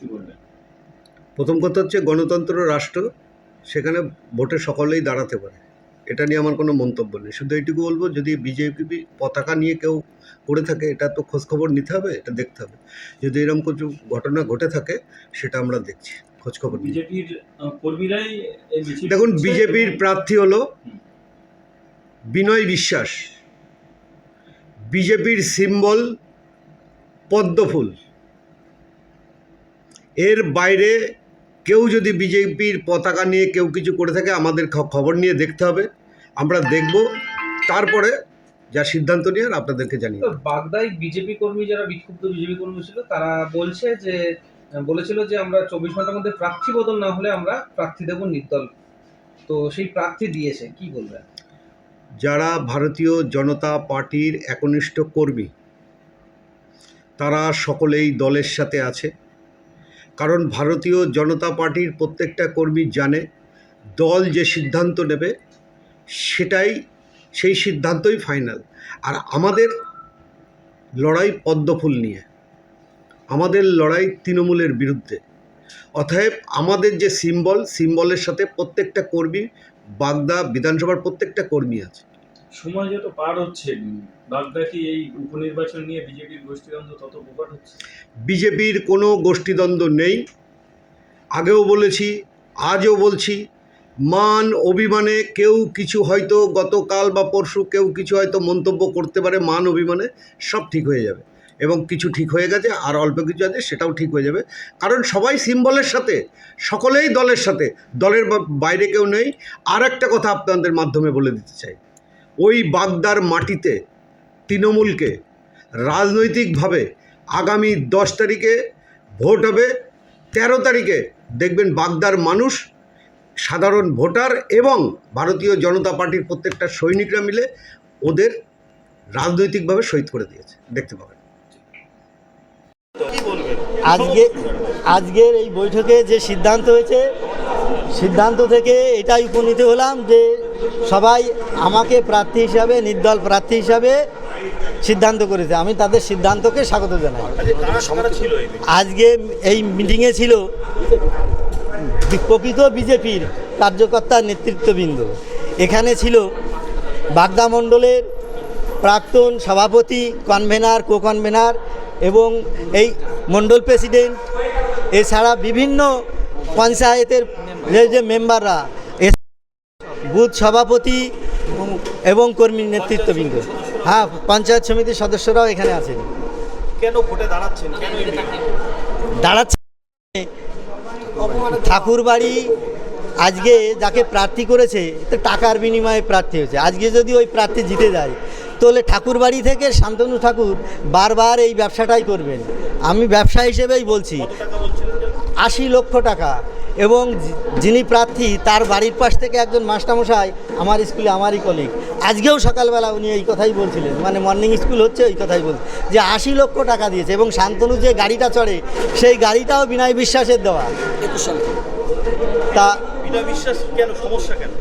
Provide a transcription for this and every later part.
কি বলবেন প্রথম কথা হচ্ছে গণতন্ত্র রাষ্ট্র সেখানে ভোটে সকলেই দাঁড়াতে পারে। এটা নিয়ে আমার কোনো মন্তব্য নেই। শুধু এইটুকু বলব যদি বিজেপি পতাকা নিয়ে কেউ করে থাকে এটা তো খোঁজখবর নিতে হবে এটা দেখতে হবে। যদি এরকম কিছু ঘটনা ঘটে থাকে সেটা আমরা দেখছি খোঁজখবর নিই বিজেপির কর্মীরাই দেখুন বিজেপির প্রার্থী হলো বিনয় বিশ্বাস। বিজেপির সিম্বল পদ্মফুল। এর বাইরে কেউ যদি বিজেপির পতাকা নিয়ে কেউ কিছু করে থাকে আমাদের খবর নিয়ে দেখতে হবে। আমরা দেখব তারপরে যা সিদ্ধান্ত নিয়ে আর আপনাদেরকে জানিয়ে বাগদায় বিজেপি কর্মী যারা বিক্ষুব্ধ বিজেপি কর্মী ছিল তারা বলছে যে বলেছিল যে আমরা চব্বিশ ঘণ্টার মধ্যে প্রার্থী বদল না হলে আমরা প্রার্থী দেব নির্দল। তো সেই প্রার্থী দিয়েছে কি বলবেন? যারা ভারতীয় জনতা পার্টির একনিষ্ঠ কর্মী তারা সকলেই দলের সাথে আছে। কারণ ভারতীয় জনতা পার্টির প্রত্যেকটা কর্মী জানে, দল যে সিদ্ধান্ত নেবে, সেটাই, সেই সিদ্ধান্তই ফাইনাল আর আমাদের লড়াই পদ্মফুল নিয়ে, আমাদের লড়াই তৃণমূলের বিরুদ্ধে। অতএব আমাদের যে সিম্বল সিম্বলের সাথে প্রত্যেকটা কর্মী, বাগদা বিধানসভার প্রত্যেকটা কর্মী আছে। সময় যত পার হচ্ছে বাগদা কি এই উপনির্বাচন নিয়ে বিজেপির গোষ্ঠীদ্বন্দ্ব তত প্রকট হচ্ছে? বিজেপির কোনো গোষ্ঠীদ্বন্দ্ব নেই। আগেও বলেছি আজও বলছি মান অভিমানে কেউ কিছু হয়তো গতকাল বা পরশু কেউ কিছু হয়তো মন্তব্য করতে পারে মান অভিমানে সব ঠিক হয়ে যাবে। এবং কিছু ঠিক হয়ে গেছে আর অল্প কিছু আছে সেটাও ঠিক হয়ে যাবে। কারণ সবাই সিম্বলের সাথে সকলেই দলের সাথে দলের বাইরে কেউ নেই। আর একটা কথা আপনাদের মাধ্যমে বলে দিতে চাই। ওই বাগদার মাটিতে তৃণমূলকে রাজনৈতিকভাবে আগামী দশ তারিখে ভোট হবে, তেরো তারিখে দেখবেন বাগদার মানুষ, সাধারণ ভোটার এবং ভারতীয় জনতা পার্টির প্রত্যেকটা সৈনিকরা মিলে ওদের রাজনৈতিকভাবে শহীদ করে দিয়েছে, দেখতে পাবেন। আজকে, আজকের এই বৈঠকে যে সিদ্ধান্ত হয়েছে, সিদ্ধান্ত থেকে এটাই উপনীত হলাম যে সবাই আমাকে প্রার্থী হিসাবে নির্দল প্রার্থী হিসাবে সিদ্ধান্ত করেছে। আমি তাদের সিদ্ধান্তকে স্বাগত জানাই। আজকে এই মিটিংয়ে? ছিল প্রকৃত বিজেপির কার্যকর্তা নেতৃত্ববৃন্দ। এখানে ছিল বাগদা মণ্ডলের প্রাক্তন সভাপতি কনভেনার কো কনভেনার এবং এই মণ্ডল প্রেসিডেন্ট এছাড়া বিভিন্ন পঞ্চায়েতের যে মেম্বাররা বুথ সভাপতি এবং কর্মী নেতৃত্ববৃন্দ। হ্যাঁ পঞ্চায়েত সমিতির সদস্যরাও এখানে আছেন। কেন ভোটে দাঁড়াচ্ছেন? কেন এই meeting? দাঁড়াচ্ছে ঠাকুরবাড়ি আজকে যাকে প্রার্থী করেছে তো টাকার বিনিময়ে প্রার্থী হয়েছে। আজকে যদি ওই প্রার্থী জিতে যায় তাহলে ঠাকুরবাড়ি থেকে শান্তনু ঠাকুর বারবার এই ব্যবসাটাই করবেন। আমি ব্যবসা হিসেবেই বলছি আশি লক্ষ টাকা এবং যিনি প্রার্থী তার বাড়ির পাশ থেকে একজন মাস্টারমশাই আমার স্কুলে আমারই কলিগ আজকেও সকালবেলা উনি এই কথাই বলছিলেন মানে মর্নিং স্কুল হচ্ছে ওই কথাই বলছে যে আশি লক্ষ টাকা দিয়েছে এবং শান্তনু যে গাড়িটা চড়ে সেই গাড়িটাও বিনয় বিশ্বাসের দেওয়া। তা বিনা বিশ্বাস কেন সমস্যা কেন?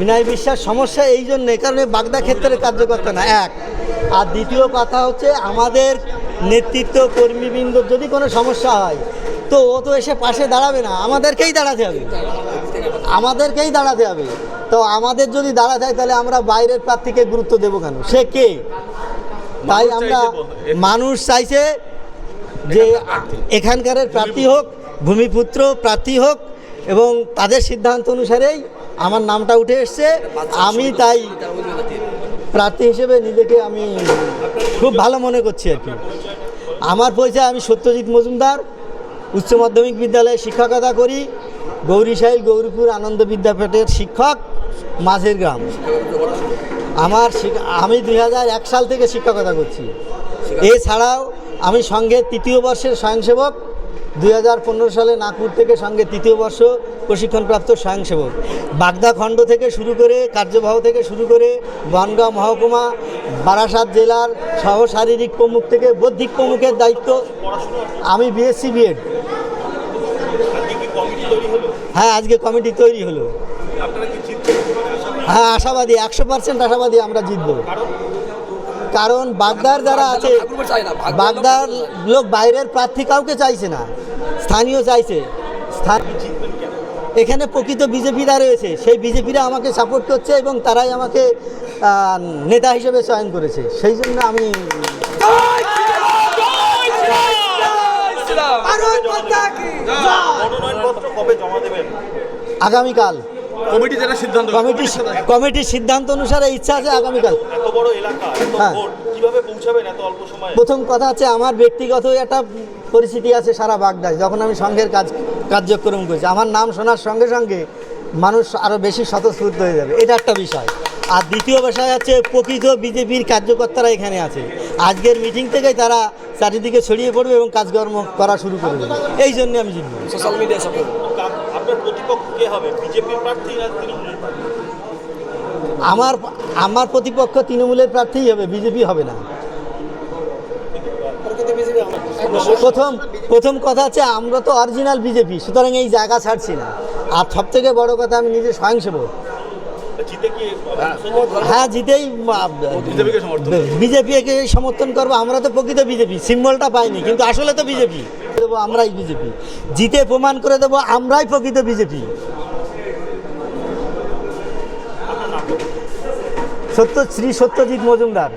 বিনয় বিশ্বাস সমস্যা এই জন্যে কারণে বাগদা ক্ষেত্রের কার্যকর্তা না এক। আর দ্বিতীয় কথা হচ্ছে আমাদের নেতৃত্ব কর্মীবৃন্দ যদি কোনো সমস্যা হয় তো ও তো এসে পাশে দাঁড়াবে না। আমাদেরকেই দাঁড়াতে হবে। আমাদেরকেই দাঁড়াতে হবে। তো আমাদের যদি দাঁড়াতে হয় তাহলে আমরা বাইরের প্রার্থীকে গুরুত্ব দেবো কেন? সে কে? তাই আমরা মানুষ চাইছে যে এখানকার প্রার্থী হোক ভূমিপুত্র প্রার্থী হোক এবং তাদের সিদ্ধান্ত অনুসারেই আমার নামটা উঠে এসছে। আমি তাই প্রার্থী হিসেবে নিজেকে আমি খুব ভালো মনে করছি আর কি। আমার পরিচয় আমি সত্যজিৎ মজুমদার। উচ্চ মাধ্যমিক বিদ্যালয়ে শিক্ষকতা করি। গৌরীশাইল গৌরীপুর আনন্দ বিদ্যাপীঠের শিক্ষক মাঝের গ্রাম। আমার আমি দুই এক সাল থেকে শিক্ষকতা করছি। এছাড়াও আমি সঙ্গে তৃতীয় বর্ষের স্বয়ংসেবক দুই হাজার পনেরো সালে নাগপুর থেকে সঙ্গে তৃতীয় বর্ষ প্রশিক্ষণপ্রাপ্ত স্বয়ংসেবক। বাগদা খণ্ড থেকে শুরু করে কার্যবাহ থেকে শুরু করে বনগাঁও মহকুমা, বারাসাত জেলার সহ শারীরিক প্রমুখ থেকে বৌদ্ধিক প্রমুখের দায়িত্ব। আমি বিএসসি বিএড হ্যাঁ আজকে কমিটি তৈরি হলো। হ্যাঁ আশাবাদী, একশো পার্সেন্ট আশাবাদী আমরা জিতবো। কারণ বাগদার যারা আছে, বাগদার লোক বাইরের প্রার্থী কাউকে চাইছে না। স্থানীয় চাইছে। এখানে প্রকৃত বিজেপিরা রয়েছে। সেই বিজেপিরা আমাকে সাপোর্ট করছে এবং তারাই আমাকে নেতা হিসেবে চয়ন করেছে। সেই জন্য আমি মনোনয়নপত্র কবে জমা দেবেন আগামীকাল। কমিটি যেটা সিদ্ধান্ত কমিটি কমিটির সিদ্ধান্ত অনুসারে ইচ্ছা আছে আগামীকাল। এত বড় এলাকা হ্যাঁ। কীভাবে পৌঁছাবেন এত অল্প সময়ে? প্রথম কথা হচ্ছে আমার ব্যক্তিগত একটা পরিস্থিতি আছে সারা বাগদায় যখন আমি সংঘের কাজ কার্যক্রম করছি। আমার নাম শোনার সঙ্গে সঙ্গে মানুষ আরও বেশি স্বতঃস্ফূর্ত হয়ে যাবে। এটা একটা বিষয়। আর দ্বিতীয় বিষয় হচ্ছে প্রকৃত বিজেপির কার্যকর্তারা এখানে আছে। আজকের মিটিং থেকেই তারা চারিদিকে ছড়িয়ে পড়বে এবং কাজকর্ম করা শুরু করে দেবে। এই জন্য আমি জিতব। সোশ্যাল মিডিয়া আপনার প্রতিপক্ষ কে হবে? বিজেপি প্রার্থী না তৃণমূলের প্রার্থী? আমার আমার প্রতিপক্ষ তৃণমূলের প্রার্থীই হবে বিজেপি হবে না। প্রথম প্রথম কথা হচ্ছে আমরা তো অরিজিনাল বিজেপি সুতরাং এই জায়গা ছাড়ছি না। আর সব থেকে বড় কথা আমি নিজে স্বয়ংসেবক। জিতে হ্যাঁ। জিতেই বিজেপিকে সমর্থন? করব আমরা তো প্রকৃত বিজেপি সিম্বলটা পাইনি কিন্তু আসলে তো বিজেপি দেবো আমরাই বিজেপি জিতে প্রমাণ করে দেবো আমরাই প্রকৃত বিজেপি সত্য শ্রী সত্যজিৎ মজুমদার।